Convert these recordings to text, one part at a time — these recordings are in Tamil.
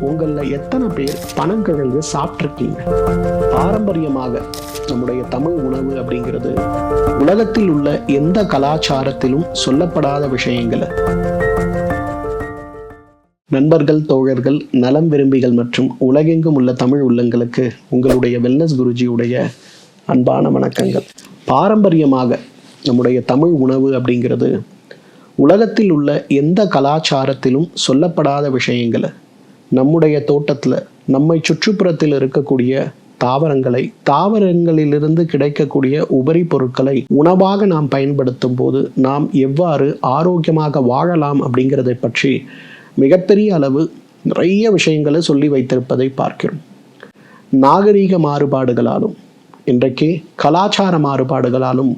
உங்களில் எத்தனை பேர் பனங்கிழங்கு சாப்பிட்ருக்கீங்க பாரம்பரியமாக நம்முடைய தமிழ் உணவு அப்படிங்கிறது உலகத்தில் உள்ள எந்த கலாச்சாரத்திலும் சொல்லப்படாத விஷயங்களை. நண்பர்கள் தோழர்கள் நலம் விரும்பிகள் மற்றும் உலகெங்கும் உள்ள தமிழ் உள்ளங்களுக்கு உங்களுடைய வெல்னஸ் குருஜியுடைய அன்பான வணக்கங்கள். பாரம்பரியமாக நம்முடைய தமிழ் உணவு அப்படிங்கிறது உலகத்தில் உள்ள எந்த கலாச்சாரத்திலும் சொல்லப்படாத விஷயங்களை. நம்முடைய தோட்டத்தில் நம்மை சுற்றுப்புறத்தில் இருக்கக்கூடிய தாவரங்களை தாவரங்களிலிருந்து கிடைக்கக்கூடிய உபரி பொருட்களை உணவாக நாம் பயன்படுத்தும் போது நாம் எவ்வாறு ஆரோக்கியமாக வாழலாம் அப்படிங்கிறதை பற்றி மிகப்பெரிய அளவு நிறைய விஷயங்களை சொல்லி வைத்திருப்பதை பார்க்கிறோம். நாகரீக மாறுபாடுகளாலும் இன்றைக்கு கலாச்சார மாறுபாடுகளாலும்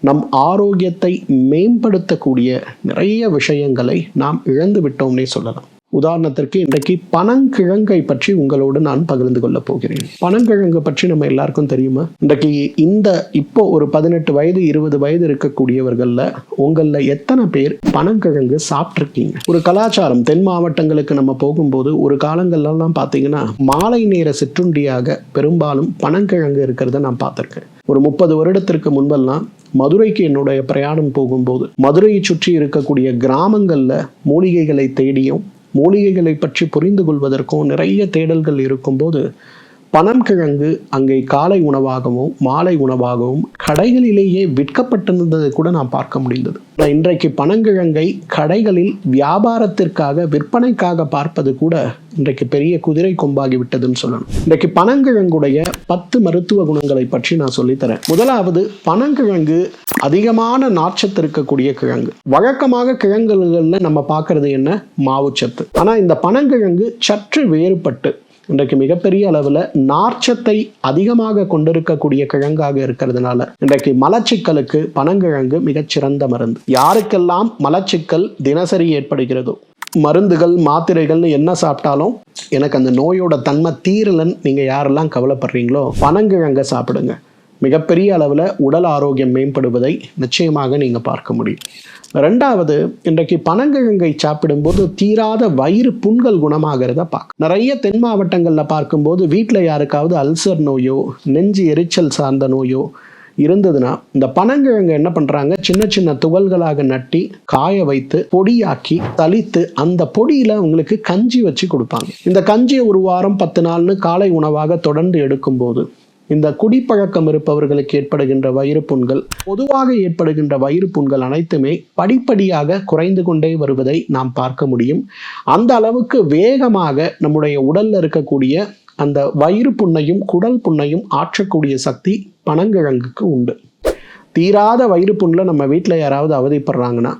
நம் ஆரோக்கியத்தை மேம்படுத்தக்கூடிய நிறைய விஷயங்களை நாம் இழந்து விட்டோம்னே சொல்லலாம். உதாரணத்திற்கு இன்றைக்கு பனங்கிழங்கை பற்றி உங்களோடு நான் பகிர்ந்து கொள்ள போகிறேன். பனங்கிழங்கு பற்றி நம்ம எல்லாருக்கும் தெரியுமா? இன்றைக்கு இந்த இப்போ ஒரு பதினெட்டு வயது இருபது வயது இருக்கக்கூடியவர்களில் உங்களில் எத்தனை பேர் பனங்கிழங்கு சாப்பிட்ருக்கீங்க ஒரு கலாச்சாரம் தென் மாவட்டங்களுக்கு நம்ம போகும்போது ஒரு காலங்கள்லாம் பார்த்தீங்கன்னா மாலை நேர சிற்றுண்டியாக பெரும்பாலும் பனங்கிழங்கு இருக்கிறத நான் பார்த்துருக்கேன். ஒரு முப்பது வருடத்திற்கு முன்பெல்லாம் மதுரைக்கு என்னுடைய பிரயாணம் போகும்போது மதுரையை சுற்றி இருக்கக்கூடிய கிராமங்களில் மூலிகைகளை தேடியும் மூலிகைகளை பற்றி புரிந்து கொள்வதற்கும் நிறைய தேடல்கள் இருக்கும்போது பனங்கிழங்கு அங்கே காலை உணவாகவும் மாலை உணவாகவும் கடைகளிலேயே விற்கப்பட்டிருந்ததை கூட நான் பார்க்க முடிந்தது. இன்றைக்கு பனங்கிழங்கை கடைகளில் வியாபாரத்திற்காக விற்பனைக்காக பார்ப்பது கூட இன்றைக்கு பெரிய குதிரை கொம்பாகி விட்டதுன்னு சொல்லணும். இன்றைக்கு பனங்கிழங்குடைய பத்து மருத்துவ குணங்களை பற்றி நான் சொல்லித்தரேன் முதலாவது பனங்கிழங்கு அதிகமான நார்ச்சத்து இருக்கக்கூடிய கிழங்கு. வழக்கமாக கிழங்குகள்ல நம்ம பார்க்கறது என்ன? மாவுச்சத்து. ஆனா இந்த பனங்கிழங்கு சற்று வேறுபட்டு இன்றைக்கு மிகப்பெரிய அளவில் நார்ச்சத்தை அதிகமாக கொண்டிருக்கக்கூடிய கிழங்காக இருக்கிறதுனால இன்றைக்கு மலச்சிக்கலுக்கு பனங்கிழங்கு மிகச்சிறந்த மருந்து. யாருக்கெல்லாம் மலச்சிக்கல் தினசரி ஏற்படுகிறதோ மருந்துகள் மாத்திரைகள்னு என்ன சாப்பிட்டாலும் எனக்கு அந்த நோயோட தன்மை தீரலன்னு நீங்கள் யாரெல்லாம் கவலைப்படுறீங்களோ பனங்கிழங்கை சாப்பிடுங்க. மிகப்பெரிய அளவில் உடல் ஆரோக்கியம் மேம்படுவதை நிச்சயமாக நீங்கள் பார்க்க முடியும். ரெண்டாவது இன்றைக்கு பனங்கிழங்கை சாப்பிடும்போது தீராத வயிறு புண்கள் குணமாகிறத பார்க்க நிறைய தென் மாவட்டங்களில் பார்க்கும்போது வீட்டில் யாருக்காவது அல்சர் நோயோ நெஞ்சு எரிச்சல் சார்ந்த நோயோ இருந்ததுன்னா இந்த பனங்கிழங்கு என்ன பண்றாங்க? சின்ன சின்ன துகள்களாக நட்டி காய வைத்து பொடியாக்கி தளித்து அந்த பொடியில உங்களுக்கு கஞ்சி வச்சு கொடுப்பாங்க. இந்த கஞ்சியை ஒரு வாரம் பத்து நாள்னு காலை உணவாக தொடர்ந்து எடுக்கும்போது இந்த குடிப்பழக்கம் இருப்பவர்களுக்கு ஏற்படுகின்ற வயிறு புண்கள் பொதுவாக ஏற்படுகின்ற வயிறு புண்கள் அனைத்துமே படிப்படியாக குறைந்து கொண்டே வருவதை நாம் பார்க்க முடியும். அந்த அளவுக்கு வேகமாக நம்முடைய உடலில் இருக்கக்கூடிய அந்த வயிறு புண்ணையும் குடல் புண்ணையும் ஆற்றக்கூடிய சக்தி பனங்கிழங்குக்கு உண்டு. தீராத வயிறு புண்ணில் நம்ம வீட்டில் யாராவது அவதிப்படுறாங்கன்னா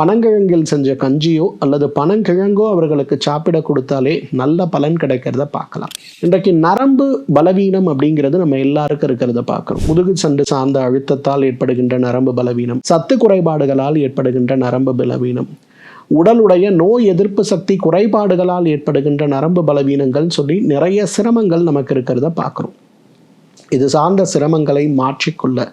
பனங்கிழங்கில் செஞ்ச கஞ்சியோ அல்லது பனங்கிழங்கோ அவர்களுக்கு சாப்பிட கொடுத்தாலே நல்ல பலன் கிடைக்கிறத பார்க்கலாம். இன்றைக்கு நரம்பு பலவீனம் அப்படிங்கிறது நம்ம எல்லாருக்கும் இருக்கிறத பார்க்குறோம். முதுகு சண்டு சார்ந்த அழுத்தத்தால் ஏற்படுகின்ற நரம்பு பலவீனம் சத்து குறைபாடுகளால் ஏற்படுகின்ற நரம்பு பலவீனம் உடலுடைய நோய் எதிர்ப்பு சக்தி குறைபாடுகளால் ஏற்படுகின்ற நரம்பு பலவீனங்கள் சொல்லி நிறைய சிரமங்கள் நமக்கு இருக்கிறத பார்க்குறோம். இது சார்ந்த சிரமங்களை மாற்றிக்கொள்ள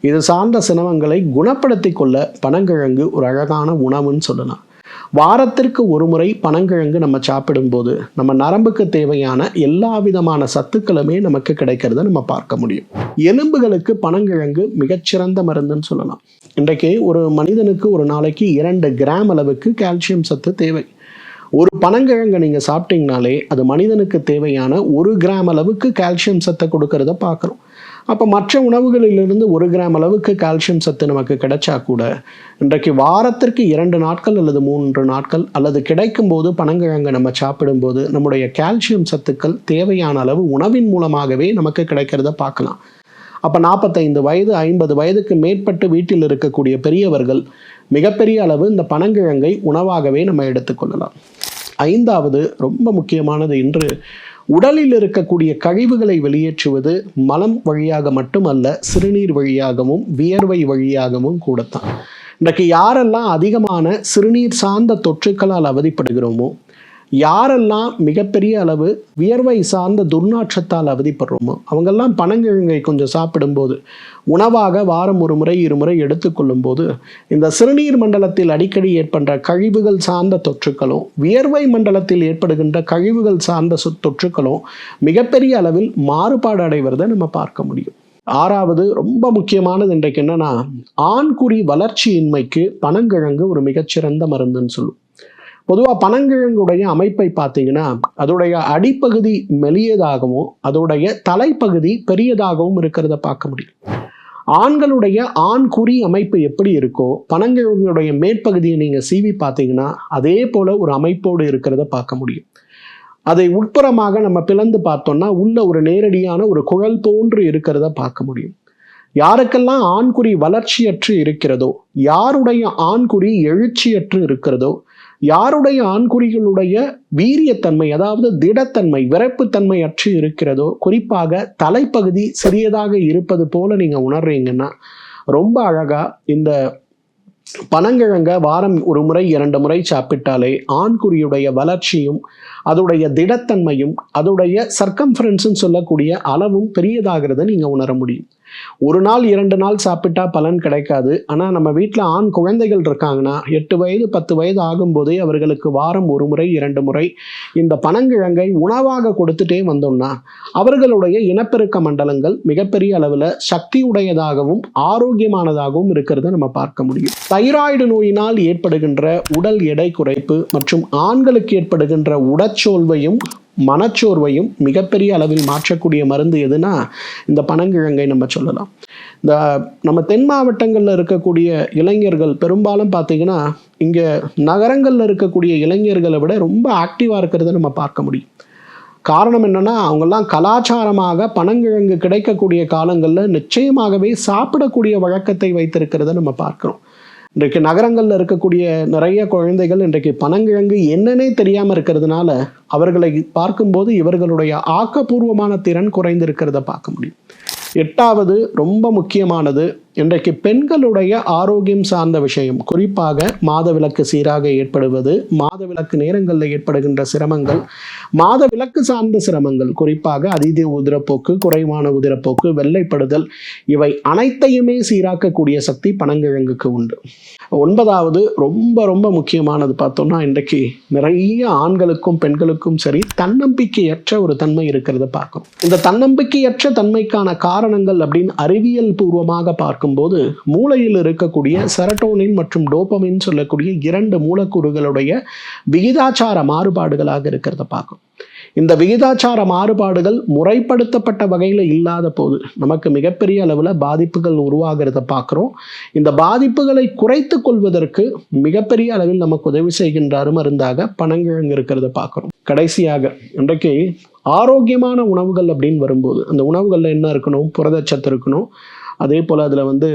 இது சார்ந்த சிரமங்களை குணப்படுத்தி கொள்ள பனங்கிழங்கு ஒரு அழகான உணவுன்னு சொல்லலாம். வாரத்திற்கு ஒரு முறை பனங்கிழங்கு நம்ம சாப்பிடும்போது நம்ம நரம்புக்கு தேவையான எல்லா விதமான சத்துக்களுமே நமக்கு கிடைக்கிறத நம்ம பார்க்க முடியும். எலும்புகளுக்கு பனங்கிழங்கு மிகச்சிறந்த மருந்துன்னு சொல்லலாம். இன்றைக்கு ஒரு மனிதனுக்கு ஒரு நாளைக்கு இரண்டு கிராம் அளவுக்கு கால்சியம் சத்து தேவை. ஒரு பனங்கிழங்கை நீங்கள் சாப்பிட்டீங்கனாலே அது மனிதனுக்கு தேவையான ஒரு கிராம் அளவுக்கு கால்சியம் சத்தை கொடுக்கறத பார்க்குறோம். அப்போ மற்ற உணவுகளிலிருந்து ஒரு கிராம் அளவுக்கு கால்சியம் சத்து நமக்கு கிடைச்சா கூட இன்றைக்கு வாரத்திற்கு இரண்டு நாட்கள் அல்லது மூன்று நாட்கள் அல்லது கிடைக்கும் போது பனங்கிழங்கு நம்ம சாப்பிடும்போது நம்முடைய கால்சியம் சத்துக்கள் தேவையான அளவு உணவின் மூலமாகவே நமக்கு கிடைக்கிறத பார்க்கலாம். அப்போ நாற்பத்தைந்து வயது ஐம்பது வயதுக்கு மேற்பட்டு வீட்டில் இருக்கக்கூடிய பெரியவர்கள் மிகப்பெரிய அளவு இந்த பனங்கிழங்கை உணவாகவே நம்ம எடுத்துக்கொள்ளலாம் ஐந்தாவது ரொம்ப முக்கியமானது இன்று உடலில் இருக்கக்கூடிய கழிவுகளை வெளியேற்றுவது மலம் வழியாக மட்டுமல்ல சிறுநீர் வழியாகவும் வியர்வை வழியாகவும் கூடத்தான். இன்றைக்கு யாரெல்லாம் அதிகமான சிறுநீர் சார்ந்த தொற்றுக்களால் அவதிப்படுகிறோமோ யாரெல்லாம் மிகப்பெரிய அளவு வியர்வை சார்ந்த துர்நாற்றத்தால் அவதிப்படுறோமோ அவங்கெல்லாம் பனங்கிழங்கை கொஞ்சம் சாப்பிடும்போது உணவாக வாரம் ஒரு முறை இருமுறை எடுத்துக்கொள்ளும் போது இந்த சிறுநீர் மண்டலத்தில் அடிக்கடி ஏற்படுற கழிவுகள் சார்ந்த தொற்றுக்களும் வியர்வை மண்டலத்தில் ஏற்படுகின்ற கழிவுகள் சார்ந்த தொற்றுக்களும் மிகப்பெரிய அளவில் மாறுபாடு அடைவதை நம்ம பார்க்க முடியும். ஆறாவது ரொம்ப முக்கியமானது இன்றைக்கு என்னன்னா ஆண்குறி வளர்ச்சியின்மைக்கு பனங்கிழங்கு ஒரு மிகச்சிறந்த மருந்துன்னு சொல்லும் பொதுவாக பனங்கிழங்குடைய அமைப்பை பார்த்தீங்கன்னா அதோடைய அடிப்பகுதி மெலியதாகவும் அதோடைய தலைப்பகுதி பெரியதாகவும் இருக்கிறத பார்க்க முடியும். ஆண்களுடைய ஆண் குறி அமைப்பு எப்படி இருக்கோ பனங்கிழங்குடைய மேற்பகுதியை நீங்கள் சீவி பார்த்தீங்கன்னா அதே போல் ஒரு அமைப்போடு இருக்கிறத பார்க்க முடியும். அதை உட்புறமாக நம்ம பிளந்து பார்த்தோம்னா உள்ள ஒரு நேரடியான ஒரு குழல் போன்று இருக்கிறத பார்க்க முடியும். யாருக்கெல்லாம் ஆண்குறி வளர்ச்சியற்று இருக்கிறதோ யாருடைய ஆண்குறி எழுச்சியற்று இருக்கிறதோ யாருடைய ஆண்குறிகளுடைய வீரியத்தன்மை அதாவது திடத்தன்மை விரைப்புத்தன்மை அற்று இருக்கிறதோ குறிப்பாக தலைப்பகுதி சிறியதாக இருப்பது போல நீங்கள் உணர்றீங்கன்னா ரொம்ப அழகாக இந்த பனங்கிழங்க வாரம் ஒரு முறை இரண்டு முறை சாப்பிட்டாலே ஆண்குறியுடைய வளர்ச்சியும் அதோடைய திடத்தன்மையும் அதோடைய சர்க்கம்ஃபரன்ஸ்னு சொல்லக்கூடிய அளவும் பெரியதாகிறத நீங்கள் உணர முடியும். ஒரு நாள் இரண்டு நாள் சாப்பிட்டா பலன் கிடைக்காது. ஆனால் நம்ம வீட்டில் ஆண் குழந்தைகள் இருக்காங்கன்னா எட்டு வயது பத்து வயது ஆகும்போதே அவர்களுக்கு வாரம் ஒரு முறை இரண்டு முறை இந்த பனங்கிழங்கை உணவாக கொடுத்துட்டே வந்தோம்னா அவர்களுடைய இனப்பெருக்க மண்டலங்கள் மிகப்பெரிய அளவில் சக்தி உடையதாகவும் ஆரோக்கியமானதாகவும் இருக்கிறத நம்ம பார்க்க முடியும். தைராய்டு நோயினால் ஏற்படுகின்ற உடல் எடை குறைப்பு மற்றும் ஆண்களுக்கு ஏற்படுகின்ற உடச்சோல்வையும் மனச்சோர்வையும் மிகப்பெரிய அளவில் மாற்றக்கூடிய மருந்து எதுனா இந்த பனங்கிழங்கை நம்ம சொல்லலாம். இந்த நம்ம தென் மாவட்டங்களில் இருக்கக்கூடிய இளைஞர்கள் பெரும்பாலும் பார்த்தீங்கன்னா இங்கே நகரங்களில் இருக்கக்கூடிய இளைஞர்களை விட ரொம்ப ஆக்டிவாக இருக்கிறத நம்ம பார்க்க முடியும். காரணம் என்னன்னா அவங்கெல்லாம் கலாச்சாரமாக பனங்கிழங்கு கிடைக்கக்கூடிய காலங்களில் நிச்சயமாகவே சாப்பிடக்கூடிய வழக்கத்தை வைத்திருக்கிறத நம்ம பார்க்குறோம். இன்றைக்கு நகரங்களில் இருக்கக்கூடிய நிறைய குழந்தைகள் இன்றைக்கு பனங்கிழங்கு என்னன்னே தெரியாமல் இருக்கிறதுனால அவர்களை பார்க்கும்போது இவர்களுடைய ஆக்கப்பூர்வமான திறன் குறைந்திருக்கிறத பார்க்க முடியும். எட்டாவது ரொம்ப முக்கியமானது இன்றைக்கு பெண்களுடைய ஆரோக்கியம் சார்ந்த விஷயம். குறிப்பாக மாதவிலக்கு சீராக ஏற்படுவது மாதவிலக்கு நேரங்களில் ஏற்படுகின்ற சிரமங்கள் மாதவிலக்கு சார்ந்த சிரமங்கள். குறிப்பாக அதீத உதிரப்போக்கு குறைவான உதிரப்போக்கு வெள்ளைப்படுதல் இவை அனைத்தையுமே சீராக்கக்கூடிய சக்தி பனங்கிழங்குக்கு உண்டு. ஒன்பதாவது ரொம்ப ரொம்ப முக்கியமானது பார்த்தோம்னா இன்றைக்கு நிறைய ஆண்களுக்கும் பெண்களுக்கும் சரி தன்னம்பிக்கையற்ற ஒரு தன்மை இருக்கிறத பார்க்கும் இந்த தன்னம்பிக்கையற்ற தன்மைக்கான காரணங்கள் அப்படின்னு அறிவியல் பூர்வமாக பார்க்கும் பார்க்கும்போது மூளையில் இருக்கக்கூடிய செரட்டோனின் மற்றும் டோப்பமின் சொல்லக்கூடிய இரண்டு மூலக்கூறுகளுடைய விகிதாச்சார மாறுபாடுகளாக இருக்கிறத பார்க்கும். இந்த விகிதாச்சார மாறுபாடுகள் முறைப்படுத்தப்பட்ட வகையில் இல்லாத போது நமக்கு மிகப்பெரிய அளவில் பாதிப்புகள் உருவாகிறத பார்க்குறோம். இந்த பாதிப்புகளை குறைத்து கொள்வதற்கு மிகப்பெரிய அளவில் நமக்கு உதவி செய்கின்ற அருமருந்தாக பனங்கிழங்கு இருக்கிறத பார்க்குறோம். கடைசியாக இன்றைக்கு ஆரோக்கியமான உணவுகள் அப்படின்னு வரும்போது அந்த உணவுகளில் என்ன இருக்கணும்? புரதச்சத்து இருக்கணும். அதே போல் அதில் வந்து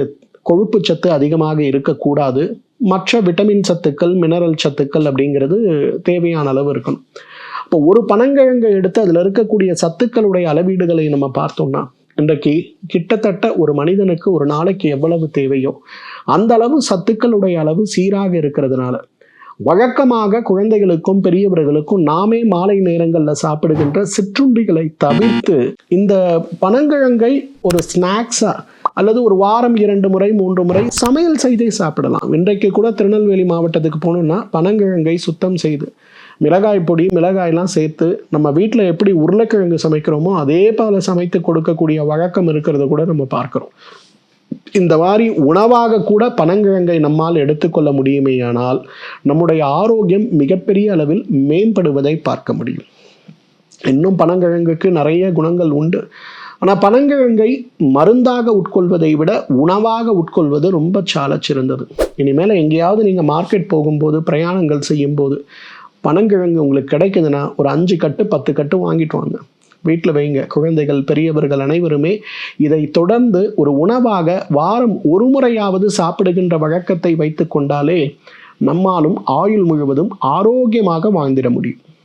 கொழுப்பு சத்து அதிகமாக இருக்கக்கூடாது. மற்ற விட்டமின் சத்துக்கள் மினரல் சத்துக்கள் அப்படிங்கிறது தேவையான அளவு இருக்கணும். இப்போ ஒரு பனங்கிழங்கை எடுத்து அதில் இருக்கக்கூடிய சத்துக்களுடைய அளவீடுகளை நம்ம பார்த்தோம்னா இன்றைக்கு கிட்டத்தட்ட ஒரு மனிதனுக்கு ஒரு நாளைக்கு எவ்வளவு தேவையோ அந்த அளவு சத்துக்களுடைய அளவு சீராக இருக்கிறதுனால வழக்கமாக குழந்தைகளுக்கும் பெரியவர்களுக்கும் நாமே மாலை நேரங்களில் சாப்பிடுகின்ற சிற்றுண்டிகளை தவிர்த்து இந்த பனங்கிழங்கை ஒரு ஸ்நாக்ஸாக அல்லது ஒரு வாரம் இரண்டு முறை மூன்று முறை சமையல் செய்தே சாப்பிடலாம். இன்றைக்கு கூட திருநெல்வேலி மாவட்டத்துக்கு போகணுன்னா பனங்கிழங்கை சுத்தம் செய்து மிளகாய் பொடி மிளகாயெல்லாம் சேர்த்து நம்ம வீட்டில் எப்படி உருளைக்கிழங்கு சமைக்கிறோமோ அதே போல சமைத்து கொடுக்கக்கூடிய வழக்கம் இருக்கிறத கூட நம்ம பார்க்குறோம். இந்த மாதிரி உணவாக கூட பனங்கிழங்கை நம்மால் எடுத்துக்கொள்ள முடியுமேயானால் நம்முடைய ஆரோக்கியம் மிகப்பெரிய அளவில் மேம்படுவதை பார்க்க முடியும். இன்னும் பனங்கிழங்குக்கு நிறைய குணங்கள் உண்டு. ஆனால் பனங்கிழங்கை மருந்தாக உட்கொள்வதை விட உணவாக உட்கொள்வது ரொம்ப சால சிறந்தது இனிமேல் எங்கேயாவது நீங்கள் மார்க்கெட் போகும்போது பிரயாணங்கள் செய்யும்போது பனங்கிழங்கு உங்களுக்கு கிடைக்குதுன்னா ஒரு அஞ்சு கட்டு பத்து கட்டு வாங்கிட்டு வாங்க. வீட்டில் வைங்க. குழந்தைகள் பெரியவர்கள் அனைவருமே இதை தொடர்ந்து ஒரு உணவாக வாரம் ஒரு முறையாவது சாப்பிடுகின்ற வழக்கத்தை வைத்து கொண்டாலே நம்மாலும் ஆயுள் முழுவதும் ஆரோக்கியமாக வாழ்ந்திட முடியும்.